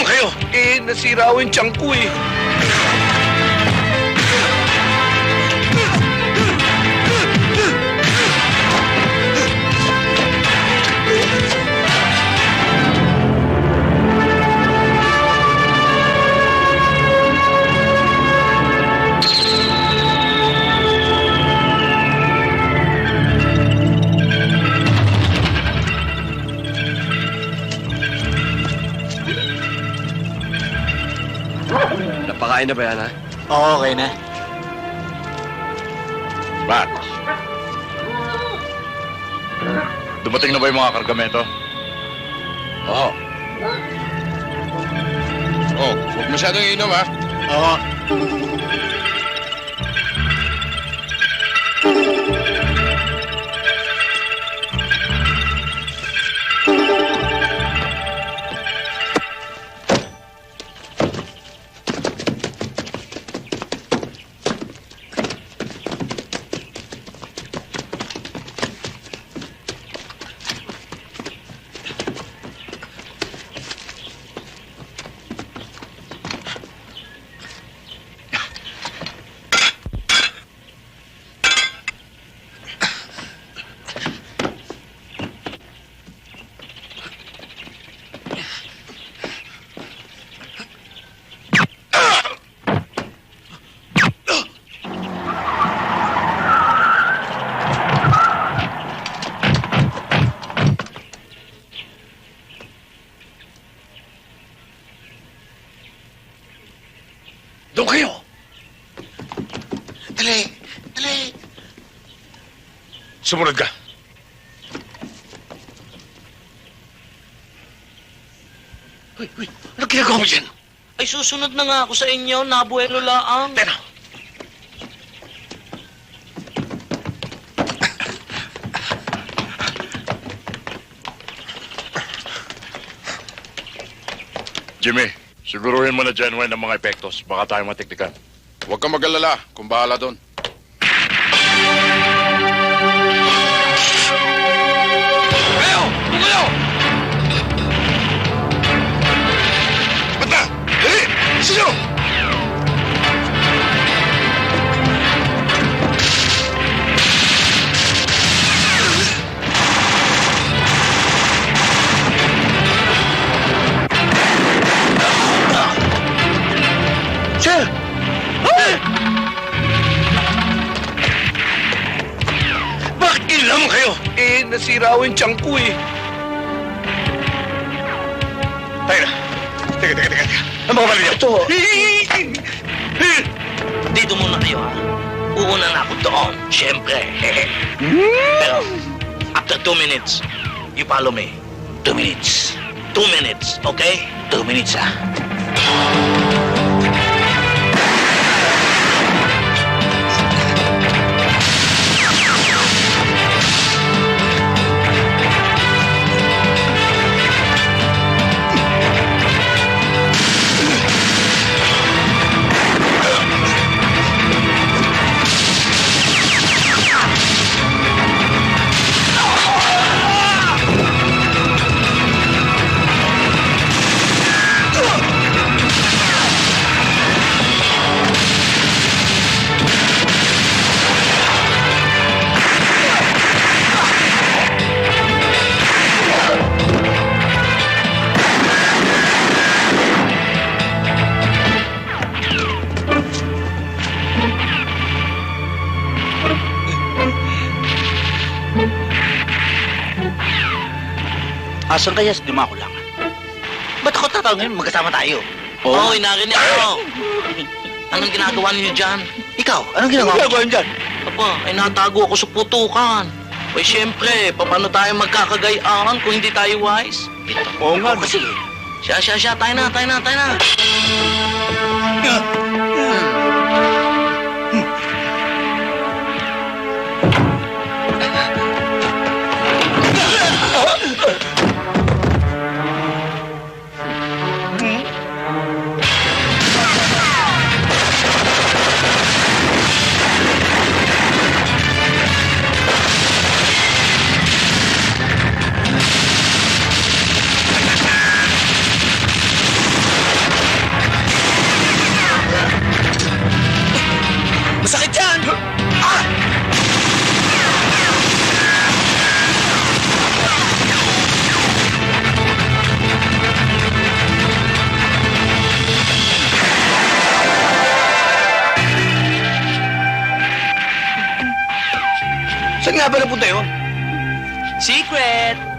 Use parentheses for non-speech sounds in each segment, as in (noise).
naman kayo? Eh, nasira ko yung tiyan ko eh. Napakain na ba yan, ha? Oo, okay na. Max. Dumating na ba yung mga kargamento? Oo. Oh, huwag masyadong inom ha. Oo. Sumunod ka. Uy, uy, ano ginagawa mo dyan? Ay susunod na nga ako sa inyo, nabuelo laang. Tena, Jimmy, siguruhin mo na genuine ang mga epektos. Baka tayo matiktikan. Huwag kang mag-alala. Kung bahala doon. Nyo! Sir! Bakit kailangan kayo? Eh, nasira ko yung tiyan ko eh. Teka, teka, teka. Ang mga bali niyo. Ito. Dito muna kayo ha. Uuna na ako doon, syempre. Pero, after two minutes, you follow me. Two minutes. Two minutes, okay? Two minutes ha. Asan kaya si Dimako lang? Ba't ako tatawagin? Magkasama tayo. Oo, oh, inarinig ako. Anong ginagawa niyo dyan? Ikaw, anong ginagawa mo? Ginagawa dyan? Aba, ay natago ako sa putukan. Ay, syempre, paano tayo magkakagayaan kung hindi tayo wise? Oo nga. Kasi, Siya, siya, siya, tayo na, tayo na, tayo na. Saan nga ba napunta yun? Secret!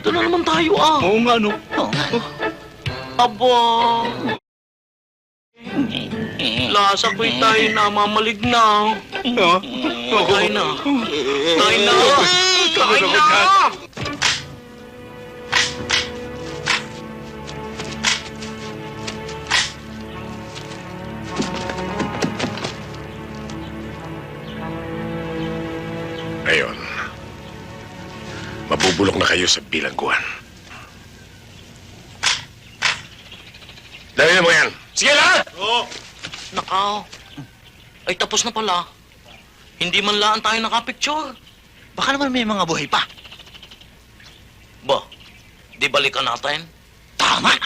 Narito na naman tayo ah. Oo nga, no? Oo nga. Aba. Lasa ko'y tayo namamalig na. Ha? Tayo na. Tayo na. Tayo na. Mabubulok na kayo sa bilangguan. Dali mo yan. Sige lahat! Nakaw. Ay, tapos na pala. Hindi man laan tayo nakapicture. Baka naman may mga buhay pa. Ba, di balikan natin? Tama!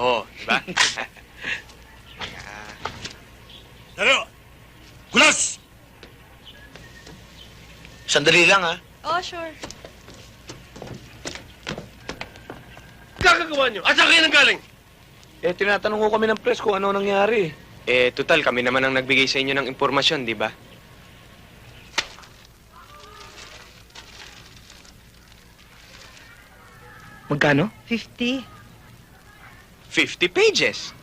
Oo, di ba? (laughs) Dalo! Sandali lang, ha? Oh, sure. Kakagawa nyo. At saan kayo nang galing? Eh, tinatanong ko kami ng press kung ano nangyari. Eh, total, kami naman ang nagbigay sa inyo ng impormasyon, di ba? Magkano? 50. 50 pages.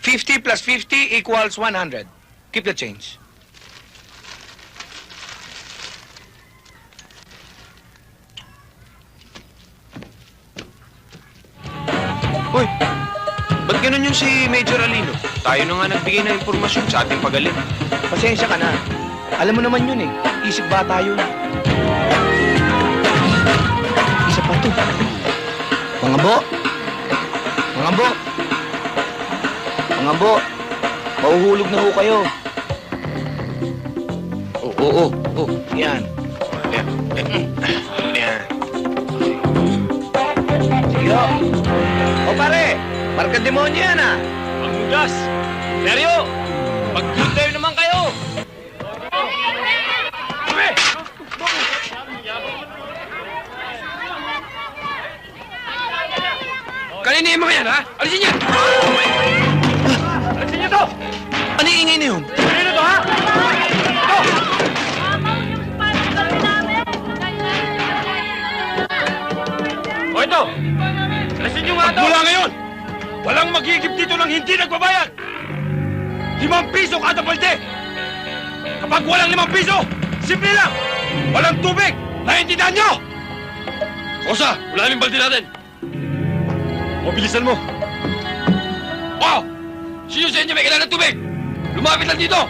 50 plus 50 equals 100. Keep the change. Hoy, ba't ganun yung si Major Alino? Tayo na nga nagbigay ng impormasyon sa ating pagaling. Pasensya ka na. Alam mo naman yun eh. Isip bata yun. Isa pa to. Mga bo. Mga bo. Mga bo. Mahuhulog na ho kayo. Oo, oo, oo. Yan. Yan. Yan. Sige ho. O pare, marka demonyo yan ah. Pagmudas! Seryo! Mag-good naman kayo! Kanina yung mga yan ha? Alisin niya! Alisin nyo to! Ano yung ingay na yun? To, ha? O ito! Alisin nyo nga to! Mula ngayon, walang magigib dito ng hindi nagbabayad! Limang piso kada balde! Kapag walang limang piso, simple lang! Walang tubig! Naintindihan nyo? Kosa! Wala yung balde natin! Mobilisan mo! Oh! Sino sa inyo may kailangan ng tubig? Lumapit lang dito!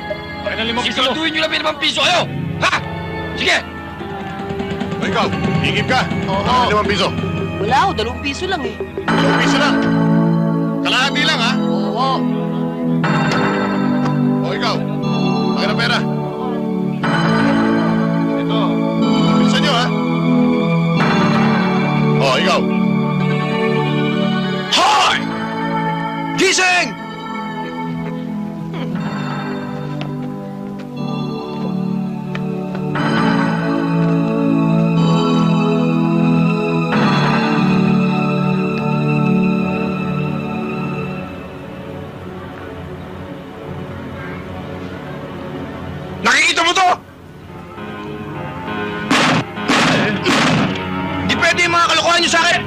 Kaya na limang piso! Siguraduhin nyo na may limang piso kayo! Ha? Sige! O ikaw, higib ka. Oo. limang piso. Wala ako, dalawang piso lang eh. Limang piso lang. Kalahati lang, ha? Oo. O ikaw, akin ang pera. Niyo sa akin!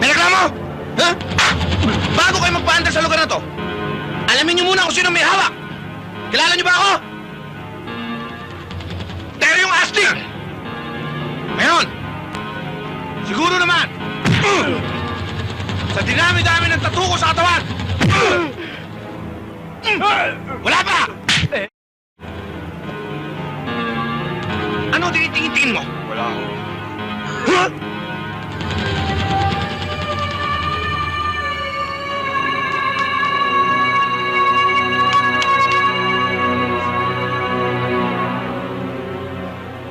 May reklamo? Ha? Bago kayo magpaandar sa lugar na to, alamin niyo muna kung sino may hawak. Kilala niyo ba ako? Pero yung astig! Ngayon, siguro naman, sa dinami-dami ng tattoo ko sa katawan, wala pa! Ano tinitingin-tingin mo? Wala ako.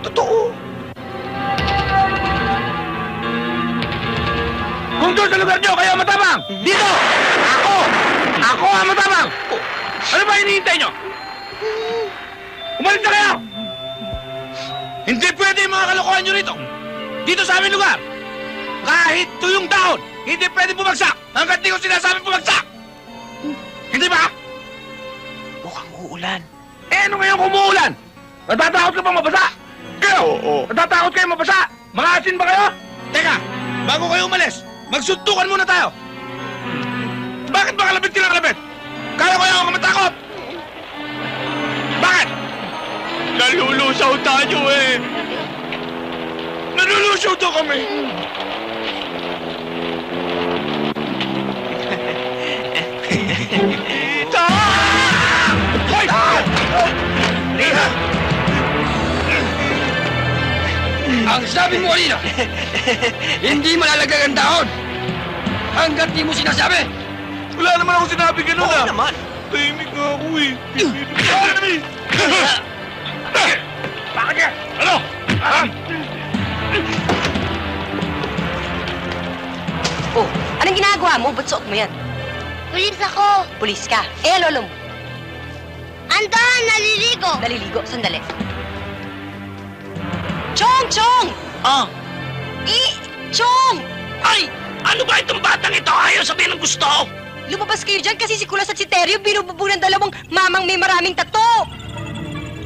Totoo. Kung doon sa lugar niyo kayo matabang, dito! Ako! Ako ang matabang! Ano ba hinihintay niyo? Umalis na kayo! Hindi pwede yung mga kalokohan nyo rito. Dito sa aming lugar. Kahit tuyong dahon, hindi pwede bumagsak hanggat di ko sinasabi bumagsak. Hindi ba? Nag-uulan. Eh, ano ngayon kumuulan? Natatakot ka bang mabasa? Kayo? Oo. Natatakot kayo mabasa? Mga asin ba kayo? Teka, bago kayo umalis, magsuntukan muna tayo. Bakit ba kalabit ka ng kalabit? Kaya ko ako matakot! Nalulusaw tayo eh. Nalulusaw to kami! Hoy! Liha! Ang sabi mo kanina, hindi malalagay ang dahon hanggat di mo sinasabi. Wala naman ako sinabi ganun Oo ah! naman. Tahimik nga ako eh! Bakit ka? Ano? Ah! Oh, anong ginagawa mo? Ba't suot mo yan? Pulis ako! Pulis ka. Eh, lolo mo. Andan! Naliligo! Naliligo. Sandali. Chong! Chong! Ah, Eh, Chong! ay! Ano ba itong batang ito? Ayaw sabihin ng gusto! Lumabas kayo dyan kasi si Kulas at si Teryo binububog ng dalawang mamang may maraming tato.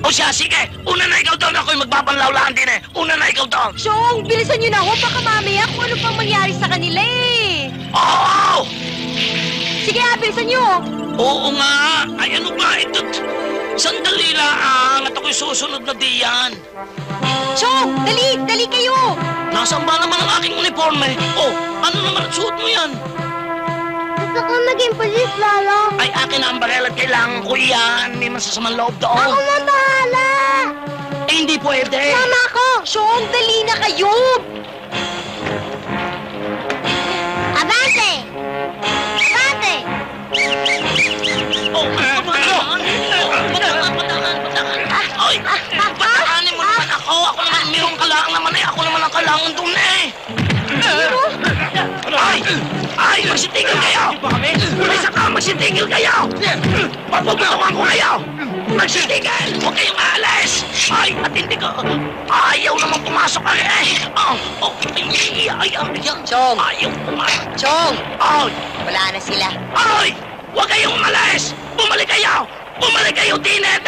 O siya, sige! Una na ikaw doon, ako'y magbabanlawlaan din eh! Una na ikaw doon! Chong, bilisan nyo na ho. Baka mamaya kung ano pang mangyari sa kanila eh. Oo! Sige ha, bilisan nyo. Oo nga! Ay, ano ba ito? Sandali lang at ako'y susunod na diyan. Chong, dali, dali kayo. Nasaan ba naman ang aking uniforme? Oh, ano naman ang suot mo yan? Ko maging pulis, Lolo! Ay, akin ang umbrella at kailangan ko yan. May masasamang loob Ako doon. na bahala! Eh, hindi pwede. Mama ko! Chong, dali na kayo. Abante! Abante! Oh, pataan. Pataan, pataan, pataan. Ay, pataanin mo naman ako. Ako naman mayroong kailangan naman eh. Ako naman ang kailangan doon eh. Ay! Ay! Magsitigil kayo! Pulis ako! Magsitigil kayo! Papuputukan ko kayo! Magsitigil! Huwag kayong aalis! Ay! At hindi ko... Ayaw naman pumasok ka eh! Oh! Oh! Ay! Ay! Ay! Chong. Ayaw pumasok! Chong, Ay! wala na sila. Ay! Huwag kayong umalis! Bumalik kayo! Bumalik kayo, Tinet!